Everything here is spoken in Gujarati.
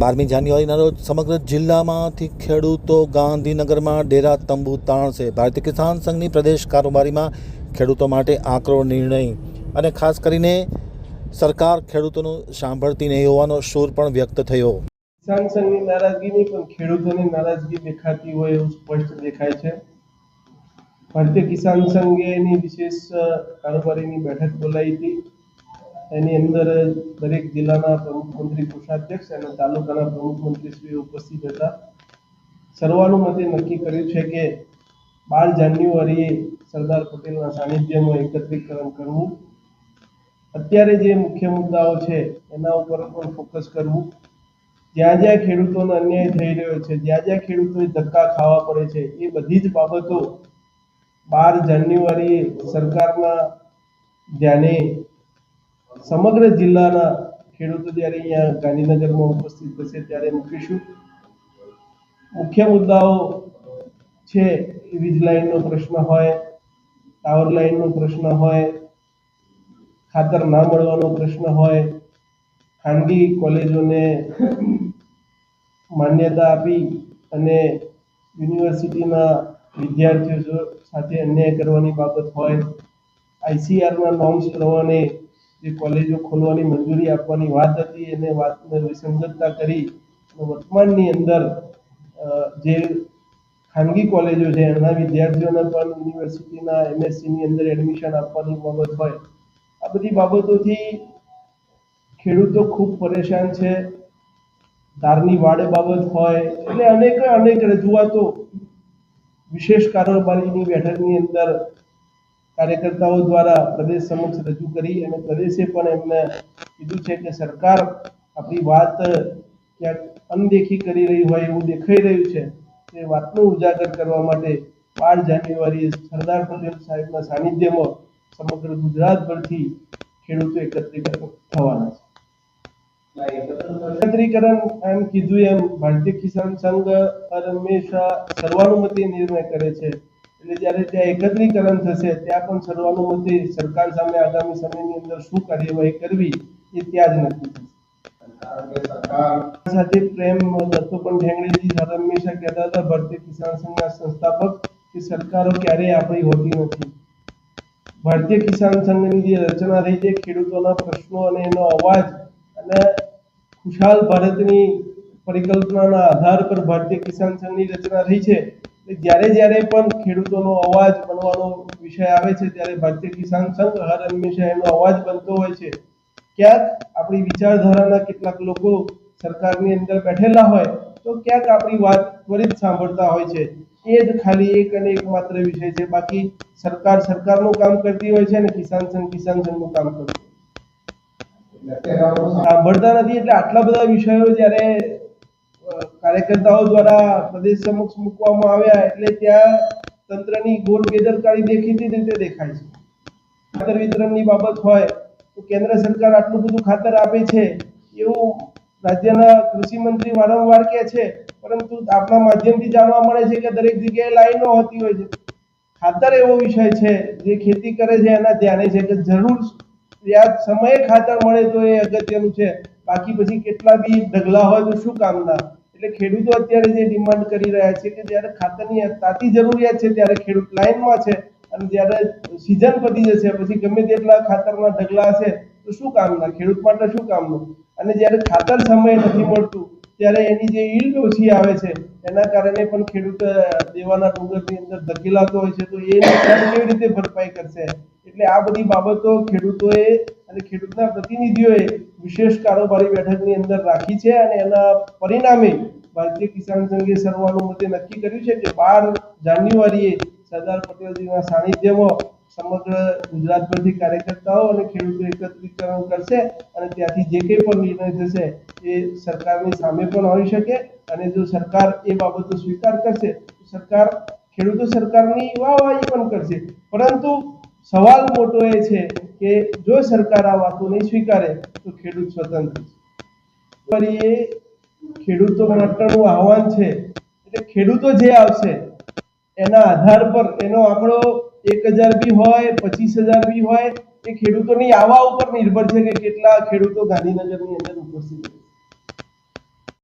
બારમી જાન્યુઆરીના રોજ સમગ્ર જિલ્લામાંથી ખેડૂતો ગાંધીનગરમાં ડેરા તંબુ તાણશે. ભારતીય કિસાન સંઘની પ્રદેશ કારોબારીમાં ખેડૂતો માટે આકરો નિર્ણય અને ખાસ કરીને સરકાર ખેડૂતોનું સાંભળતી નહીં હોવાનો સૂર પણ વ્યક્ત થયો. કિસાન સંઘની નારાજગી નહીં પણ ખેડૂતોની નારાજગી દેખાતી હોય એવું સ્પષ્ટ દેખાય છે. ભારતીય કિસાન સંઘે એની વિશેષ કારોબારીની બેઠક બોલાવી હતી. એની અંદર દરેક જિલ્લાના પ્રમુખ મંત્રી કોષાધ્યક્ષ અને તાલુકાના પ્રમુખ મંત્રીશ્રીઓ ઉપસ્થિત હતા. સર્વાનુમતે નક્કી કર્યું છે કે બાર જાન્યુઆરીએ સરદાર પટેલના સાનિધ્યમાં એકત્રીકરણ કરવું. અત્યારે જે મુખ્ય મુદ્દાઓ છે, એના ઉપર પણ ફોકસ કરવું. જ્યાં જ્યાં ખેડૂતોનો અન્યાય થઈ રહ્યો છે, જ્યાં જ્યાં ખેડૂતોએ ધક્કા ખાવા પડે છે, એ બધી જ બાબતો બાર જાન્યુઆરીએ સરકારના ધ્યાને સમગ્ર જિલ્લાના ખેડૂતો જ્યારે અહીંયા ગાંધીનગરમાં ઉપસ્થિત થશે ત્યારે મૂકીશું મુખ્ય મુદ્દાઓ છે વીજ લાઇનનો પ્રશ્ન હોય, ટાવર લાઇનનો પ્રશ્ન હોય, ખાતર ના મળવાનો પ્રશ્ન હોય, ખાનગી કોલેજોને માન્યતા આપી અને યુનિવર્સિટીના વિદ્યાર્થીઓ સાથે અન્યાય કરવાની બાબત હોય આઈસીઆરના નોર્મ્સ પ્રમાણે જે કોલેજો ખોલવાની મંજૂરી આપવાની વાત હતી, એને વાતને વિસંગતતા કરી વર્તમાનની અંદર જે ખાનગી કોલેજો છે એના વિદ્યાર્થીઓને પણ યુનિવર્સિટીના એમએસસીની અંદર એડમિશન આપવાની બાબત હોય. આ બધી બાબતોથી ખેડૂતો ખૂબ પરેશાન છે. તારની વાડ બાબત હોય, એટલે અનેક અનેક રજૂઆતો વિશેષ કારોબારીની બેઠકની અંદર કાર્યકર્તાઓ દ્વારા પ્રદેશ સમક્ષ રજૂ કરી અને પ્રદેશે પણ એમને કીધું છે કે સરકાર આપણી વાત ક્યાંક અનદેખી કરી રહી હોય એવું દેખાઈ રહ્યું છે. તે વાતનું ઉજાગર કરવા માટે બાર જાન્યુઆરીએ સરદાર પટેલ સાહેબના સાનિધ્યમાં સમગ્ર ગુજરાતભરથી ખેડૂતો એકત્રીકરણ થવાના છે. એકત્રીકરણ એમ કીધું એમ ભારતીય કિસાન સંઘ હંમેશા સર્વાનુમતી નિર્ણય કરે છે. એટલે જ્યારે ત્યાં એકત્રીકરણ થશે, ત્યાં પણ સર્વાનુમતે સરકાર સામે આગામી સમયની અંદર શું કાર્યવાહી કરવી એ ત્યાં જ નક્કી થશે. સાથે પ્રેમ દત્તો હર હંમેશા કહેતા હતા, ભારતીય કિસાન સંઘના સંસ્થાપક, કે સરકારો ક્યારેય આપણી હોતી નથી. ભારતીય કિસાન સંઘની જે રચના થઈ છે, ખેડૂતોના પ્રશ્નો અને એનો અવાજ અને ખુશાલ ભારતની પરિકલ્પનાના આધાર પર ભારતીય કિસાન સંઘની રચના થઈ છે જ્યારે જ્યારે પણ ખેડૂતોનો અવાજ બનવાનો વિષય આવે છે ત્યારે ભારતીય કિસાન સંઘ હર હંમેશા એનો અવાજ બનતો હોય છે. ક્યાંક આપણી વિચારધારાના કેટલાક લોકો સરકારની અંદર બેઠેલા હોય તો ક્યાંક આપણી વાત ત્વરિત સાંભળતા હોય છે. એ જ ખાલી એક અને એક માત્ર વિષય છે. બાકી સરકાર સરકારનું કામ કરતી હોય છે અને કિસાન સંઘ કિસાન સંઘનું કામ કરતું સાંભળતા નથી એટલે આટલા બધા વિષયો જ્યારે કાર્યકર્તાઓ દ્વારા પ્રદેશ સમક્ષ મૂકવામાં આવ્યા એટલે ત્યાં તંત્રની ગોળ બેદરકારી દેખીતી રીતે દેખાય છે. ખાતર વિતરણની બાબત હોય તો કેન્દ્ર સરકાર આટલું બધું ખાતર આપે છે એવું રાજ્યના કૃષિ મંત્રી વારંવાર કહે છે, પરંતુ આપણા માધ્યમથી જાણવા મળે છે કે દરેક જગ્યાએ લાઈનો હોતી હોય છે. ખાતર એવો વિષય છે જે ખેતી કરે છે, એના ધ્યાને છે કે જરૂર વ્યાજ સમયે ખાતર મળે તો એ અગત્યનું છે. બાકી પછી કેટલા બી ઢગલા હોય તો શું કામના? એટલે ખેડૂતો અત્યારે જે ડિમાન્ડ કરી રહ્યા છે કે જ્યારે ખાતરની તાતી જરૂરિયાત છે ત્યારે ખેડૂત લાઇનમાં છે અને જ્યારે સિઝન પતી જશે, પછી ગમે તેટલા ખાતરના ઢગલા હશે, તો શું કામના? ખેડૂત માટે શું કામનું? અને જ્યારે ખાતર સમયે નથી મળતું ત્યારે એની જે ઈલ્ડ ઓછી આવે છે, એના કારણે પણ ખેડૂત દેવાના ડુંગરની અંદર ધકેલાતો હોય છે, તો એ કેવી રીતે ભરપાઈ કરશે? એટલે આ બધી બાબતો ખેડૂતોએ અને ખેડૂતના પ્રતિનિધિઓએ વિશેષ કારોબારી બેઠકની અંદર રાખી છે અને એના પરિણામે ભારતીય કિસાન સંઘે સર્વાનુમતે નક્કી કર્યું છે કે બાર જાન્યુઆરીએ સરદાર પટેલજીના સાનિધ્યમાં સમગ્ર ગુજરાતભરથી કાર્યકર્તાઓ અને ખેડૂતો એકત્રીકરણ કરશે અને ત્યાંથી જે કંઈ પણ નિર્ણય થશે એ સરકારની સામે પણ હોઈ શકે અને જો સરકાર એ બાબતો સ્વીકાર કરશે, તો સરકાર, ખેડૂતો સરકારની વાહવાહી પણ કરશે. પરંતુ સવાલ મોટો એ છે કે જો સરકાર આ વાતો નહીં સ્વીકારે, તો ખેડૂત સ્વતંત્ર છે. એ ખેડૂતો માટેનું આહવાન છે. એટલે ખેડૂતો જે આવશે, એના આધાર પર એનો આંકડો એક હજાર બી હોય, પચીસ હજાર બી હોય, એ ખેડૂતોની આવા ઉપર નિર્ભર છે કે કેટલા ખેડૂતો ગાંધીનગરની અંદર ઉપસ્થિત છે.